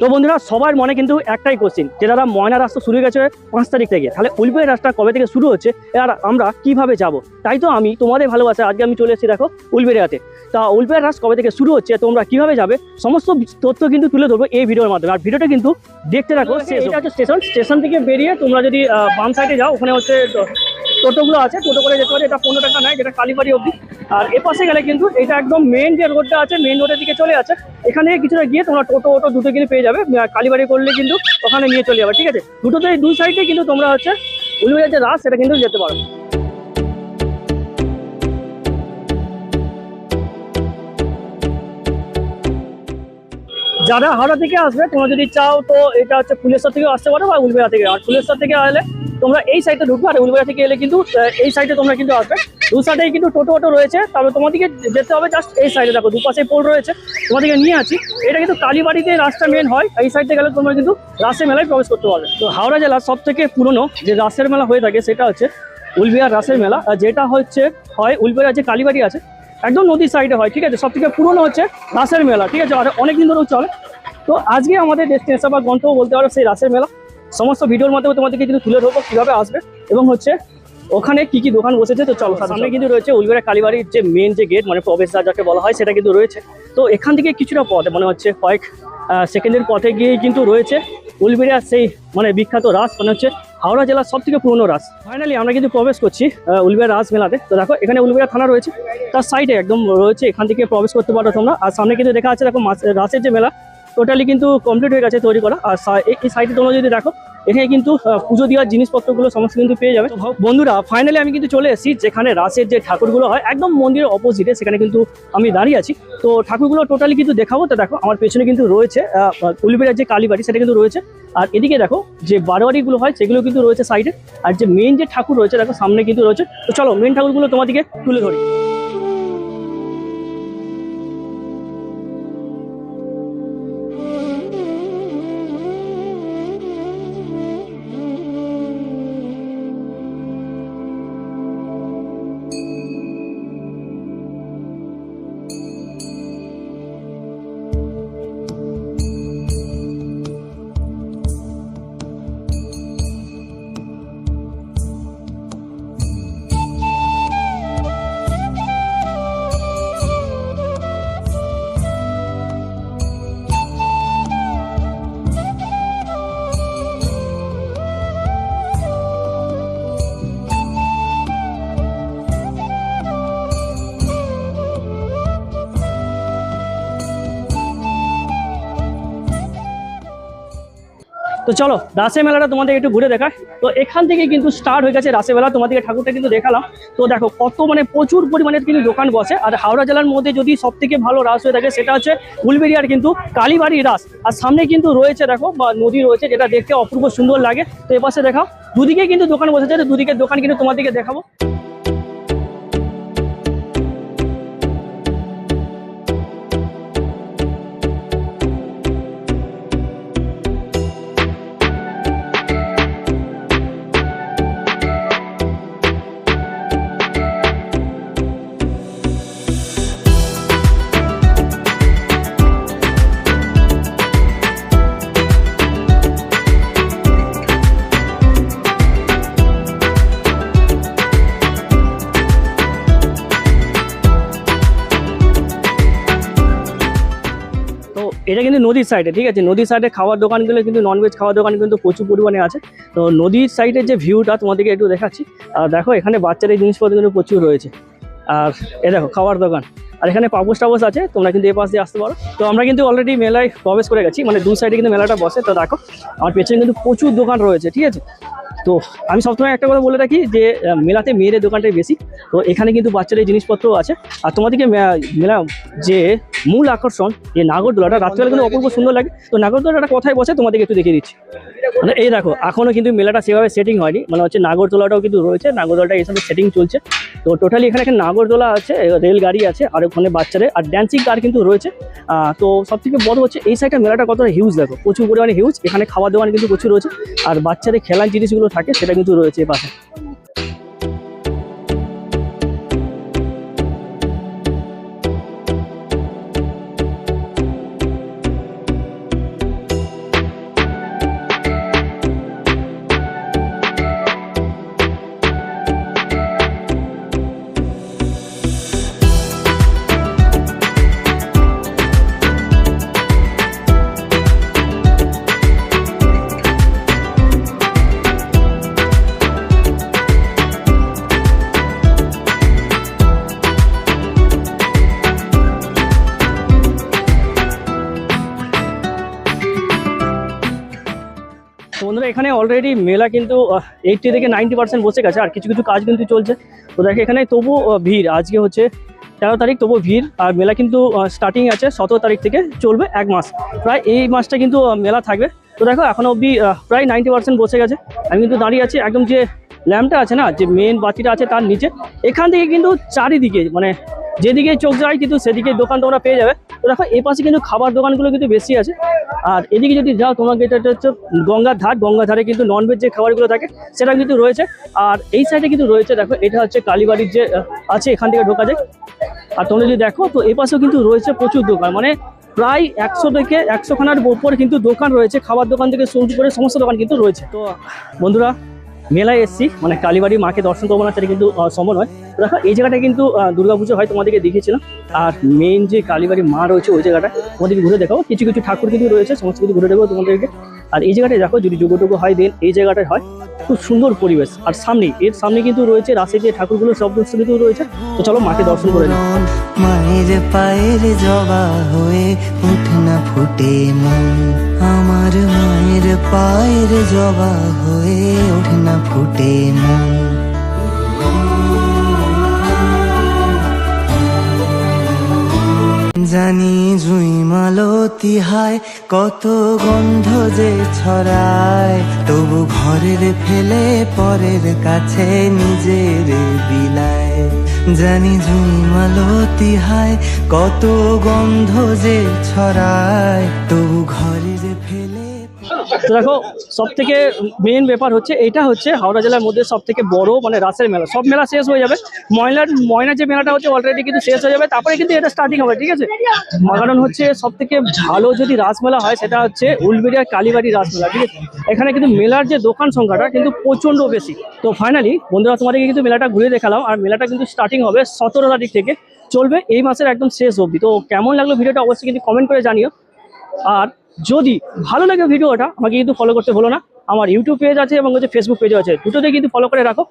তো বন্ধুরা সবার মনে কিন্তু একটাই কোশ্চিন যে দাদা ময়না রাস্তা শুরু হয়ে গেছে পাঁচ তারিখ থেকে তাহলে উলবের রাস্তা কবে থেকে শুরু হচ্ছে আর আমরা কীভাবে যাব? তাই তো আমি তোমাদের ভালোবাসা আজকে আমি চলে এসেছি দেখো উলবেরিয়াতে তা উলবের রাস কবে থেকে শুরু হচ্ছে তোমরা কীভাবে যাবে সমস্ত তথ্য কিন্তু তুলে ধরবো এই ভিডিওর মাধ্যমে। আর ভিডিওটা কিন্তু দেখতে রাখো এটা হচ্ছে স্টেশন স্টেশন থেকে বেরিয়ে তোমরা যদি বাম সাইডে যাও ওখানে হচ্ছে টোটোগুলো আছে টোটো করে যেতে পারে এটা পনেরো টাকা নেয় যেটা কালীবাড়ি অবধি। আর এ পাশে গেলে কিন্তু এটা একদম মেন যে রোডটা আছে মেন রোডের দিকে চলে আছে এখানে কিছুটা গিয়ে তোমরা টোটো অটো দুটো কিন্তু পেয়ে যাবে। কালীবাড়ি করলে কিন্তু ওখানে নিয়ে চলে যাবে, ঠিক আছে? দুটোতে দুই সাইডে কিন্তু তোমরা হচ্ছে উলুবের যে রাস সেটা কিন্তু যেতে পারো। যারা হাওড়া থেকে আসবে, তোমরা যদি চাও তো এটা হচ্ছে ফুলেশ্বর থেকে আসতে পারো বা উলবেড়া থেকে। আর ফুলেশ্বর থেকে আসলে তোমরা এই সাইডে ঢুকবে, আর উলবেড়া থেকে এলে কিন্তু এই সাইডে তোমরা কিন্তু আসবে। দু সাইডেই কিন্তু টোটো অটো রয়েছে। তবে তোমাদেরকে যেতে হবে জাস্ট এই সাইডে দেখো দুপাশে পোল রয়েছে। তোমাদেরকে নিয়ে আছি। এটা কিন্তু কালীবাড়িতে রাস্তা মেন হয়, এই সাইডে গেলে তোমরা কিন্তু রাসের মেলায় প্রবেশ করতে পারবে। তো হাওড়া জেলার সব থেকে পুরনো যে রাসের মেলা হয়ে থাকে, সেটা হচ্ছে উলবিহার রাসের মেলা। আর যেটা হচ্ছে, হয় উলবিয়ার যে কালীবাড়ি আছে, একদম নদীর সাইডে হয়, ঠিক আছে? সব থেকে পুরনো হচ্ছে রাসের মেলা, ঠিক আছে? আর অনেক দিন ধরেও চলে। তো আজকে আমাদের ডেস্টিনেশন বা গন্তব্য বলতে পারো সেই রাসের মেলা। সমস্ত ভিডিওর মাধ্যমে তোমাদেরকে কিন্তু তুলে ধরবো কীভাবে আসবে এবং হচ্ছে ওখানে কি কি দোকান বসেছে? তো চলো সামনে কিন্তু রয়েছে উলবেড়া কালীবাড়ির যে মেন যে গেট মানে প্রবেশদ্বার যাকে বলা হয় সেটা কিন্তু রয়েছে। তো এখান থেকে কিছুটা পথ মানে হচ্ছে কয়েক সেকেন্ডের পথে গিয়ে কিন্তু রয়েছে উলবেড়িয়া সেই মানে বিখ্যাত রাস মানে হচ্ছে হাওড়া জেলার সব থেকে পুরনো রাস। ফাইনালি আমরা কিন্তু প্রবেশ করছি উলবেড়া রাস মেলাতে। তো দেখো এখানে উলবেড়া থানা রয়েছে। তার সাইডে একদম রয়েছে এখান থেকে প্রবেশ করতে পারো তোমরা। আর সামনে কিন্তু দেখা আছে দেখো রাসের যে মেলা টোটালি কিন্তু কমপ্লিট হয়ে গেছে তৈরি করা। আর এই সাইডে তোমরা যদি দেখো এখানে কিন্তু পুজো দেওয়ার জিনিসপত্রগুলো সমস্ত কিন্তু পেয়ে যাবে। বন্ধুরা ফাইনালি আমি কিন্তু চলে এসেছি যেখানে রাসের যে ঠাকুরগুলো হয়, একদম মন্দিরের অপোজিটে সেখানে কিন্তু আমি দাঁড়িয়ে আছি। তো ঠাকুরগুলো টোটালি কিন্তু দেখাবো, তো দেখো আমার পেছনে কিন্তু রয়েছে উলবেড়ার যে কালীবাড়ি, সেটা কিন্তু রয়েছে। আর এদিকে দেখো, যে বারোয়ারিগুলো হয়, সেগুলো কিন্তু রয়েছে সাইডে আর যে মেন যে ঠাকুর রয়েছে, দেখো সামনে কিন্তু রয়েছে। তো চলো মেন ঠাকুরগুলো তোমাদেরকে তুলে ধরি। তো চলো, রাসের মেলাটা তোমাদের একটু ঘুরে দেখায় তো এখান থেকে কিন্তু স্টার্ট হয়ে গেছে রাসের মেলা, তোমাদেরকে ঠাকুরটা কিন্তু দেখালাম। তো দেখো, কত মানে প্রচুর পরিমাণে কিন্তু দোকান বসে। আর হাওড়া জেলার মধ্যে যদি সব থেকে ভালো রাস হয়ে থাকে, সেটা হচ্ছে উলবেরিয়ার কিন্তু কালীবাড়ি রাস। আর সামনে কিন্তু রয়েছে, দেখো, বা নদী রয়েছে, যেটা দেখতে অপূর্ব সুন্দর লাগে। তো এপাশে দেখাও দুদিকে কিন্তু দোকান বসেছে, তো দুদিকের দোকান কিন্তু তোমাদেরকে দেখাবো। এটা কিন্তু নদীর সাইডে ঠিক আছে? নদীর সাইডে খাওয়ার দোকানগুলো কিন্তু ননভেজ খাওয়ার দোকান কিন্তু প্রচুর পরিমাণে আছে। তো নদীর সাইডের যে ভিউটা তোমাদেরকে একটু দেখাচ্ছি আর দেখো, এখানে বাচ্চাদের জিনিসপত্র কিন্তু প্রচুর রয়েছে। আর এ দেখো, খাওয়ার দোকান। আর এখানে পাপোস টাপোস আছে, তোমরা কিন্তু এ পাশ দিয়ে আসতে পারো। তো আমরা কিন্তু অলরেডি মেলায় প্রবেশ করে গেছি মানে দু সাইডে কিন্তু মেলাটা বসে। তো দেখো, আমার পেছনে কিন্তু প্রচুর দোকান রয়েছে, ঠিক আছে? তো আমি সবসময় একটা কথা বলে রাখি যে মেলাতে মেয়েদের দোকানটাই বেশি। তো এখানে কিন্তু বাচ্চাদের জিনিসপত্র আছে। আর তোমাদেরকে মেলা যে মূল আকর্ষণ, যে নাগরদোলাটা, রাত্রিবেলা কিন্তু অপূর্ব সুন্দর লাগে। তো নাগরদোলাটা কথায় বসে তোমাদেরকে একটু দেখিয়ে দিচ্ছি। মানে এই দেখো, এখনও কিন্তু মেলাটা সেভাবে সেটিং হয়নি। মানে হচ্ছে নাগরদোলাটাও কিন্তু রয়েছে নাগরদোলাটা এই সময় সেটিং চলছে। তো টোটালি এখানে একটা নাগরদোলা আছে রেলগাড়ি আছে, আর ওখানে বাচ্চাদের, আর ড্যান্সিং কার কিন্তু রয়েছে। তো সব থেকে বড় হচ্ছে, এই সাইডটা মেলাটা কতটা হিউজ দেখো, প্রচুর পরিমাণে হিউজ এখানে খাওয়া দাওয়া কিন্তু প্রচুর রয়েছে, আর বাচ্চাদের খেলার জিনিসগুলো থাকে, সেটা কিন্তু রয়েছে পাশে। এখানে অলরেডি মেলা কিন্তু এইটটি থেকে নাইনটি পার্সেন্ট বসে গেছে, আর কিছু কিছু কাজ কিন্তু চলছে। তো দেখো এখানে তবু ভিড়, আজকে হচ্ছে তেরো তারিখ, তবু ভিড়, আর মেলা কিন্তু স্টার্টিং আছে সতেরো তারিখ থেকে চলবে এক মাস। প্রায় এই মাসটা কিন্তু মেলা থাকবে। তো দেখো এখনও অবধি প্রায় নাইনটি পার্সেন্ট বসে গেছে। আমি কিন্তু দাঁড়িয়ে আছি, একদম যে ল্যাম্পটা আছে না, যে মেন বাতিটা আছে তার নিচে, এখান থেকে কিন্তু চারিদিকে মানে যেদিকে চোখ যায় কিন্তু সেদিকে দোকান তোমরা পেয়ে যাবে। তো দেখো, এই পাশে কিন্তু খাবার দোকানগুলো কিন্তু বেশি আছে। আর এদিকে যদি যাও, তোমাকে এটা হচ্ছে গঙ্গার ধার। গঙ্গার ধারে কিন্তু ননভেজ যে খাবারগুলো থাকে, সেটা কিন্তু রয়েছে। আর এই সাইডে কিন্তু রয়েছে, দেখো, এটা হচ্ছে কালীবাড়ির যে আছে, এখান থেকে ঢোকা যায়। আর তোমরা যদি দেখো, তো এই পাশেও কিন্তু রয়েছে প্রচুর দোকান। মানে প্রায় একশো থেকে একশো খানার ওপর কিন্তু দোকান রয়েছে। খাবার দোকান থেকে শুরু করে সমস্ত দোকান কিন্তু রয়েছে। তো বন্ধুরা মেলায় এসছি মানে কালীবাড়ি মাকে দর্শন করব না, সেটা কিন্তু সম্ভব নয়। দেখো, এই জায়গাটা কিন্তু দুর্গাপুজো হয় তোমাদেরকে দেখিয়েছিলাম। আর মেন যে কালীবাড়ি মা রয়েছে, ওই জায়গাটা তোমাদেরকে ঘুরে দেখাবো। কিছু কিছু ঠাকুর কিন্তু রয়েছে, সমস্ত কিছু ঘুরে দেবো তোমাদেরকে। আর এই জায়গাটায় দেখো যদি যোগটুকু হয় দেন এই জায়গাটায় হয়। খুব সুন্দর পরিবেশ। আর সামনে এর সামনে কিন্তু রয়েছে রাশে যে ঠাকুরগুলো সব কিছু কিন্তু রয়েছে। তো চলো মাকে দর্শন করে মায়ের জবা না আমার মায়ের পায়ের জবা হয়ে ওঠে না ফুটে মন। জানি জুই মালতি হয়, কত গন্ধ যে ছড়ায়। তবু ঘরের ফেলে, পরের কাছে নিজের বিলায় জানি ঝুমালতি হয়, কত গন্ধ যে ছড়ায়। তবু ঘরের তো দেখো সব থেকে মেন ব্যাপার হচ্ছে এটা হচ্ছে হাওড়া জেলার মধ্যে সব থেকে বড় মানে রাসের মেলা। সব মেলা শেষ হয়ে যাবে। ময়লার, ময়নার যে মেলাটা হচ্ছে অলরেডি কিন্তু শেষ হয়ে যাবে। তারপরে কিন্তু এটা স্টার্টিং হবে, ঠিক আছে? কারণ হচ্ছে সব থেকে ভালো যদি রাস মেলা হয়, সেটা হচ্ছে উলবেড়িয়ার কালীবাড়ি রাস মেলা, ঠিক আছে? এখানে কিন্তু মেলার যে দোকান সংখ্যাটা কিন্তু প্রচণ্ড বেশি। তো ফাইনালি বন্ধুরা, তোমাদেরকে কিন্তু মেলাটা ঘুরে দেখালাম, আর মেলাটা কিন্তু স্টার্টিং হবে সতেরো তারিখ থেকে। চলবে এই মাসের একদম শেষ অবধি। তো কেমন লাগল ভিডিওটা অবশ্যই কিন্তু কমেন্ট করে জানিও। আর যদি ভালো লাগে ভিডিওটা আমাকে কিন্তু ফলো করতে ভুলো না। আমার ইউটিউব পেজ আছে এবং হচ্ছে ফেসবুক পেজও আছে। দুটোতে কিন্তু ফলো করে রাখো।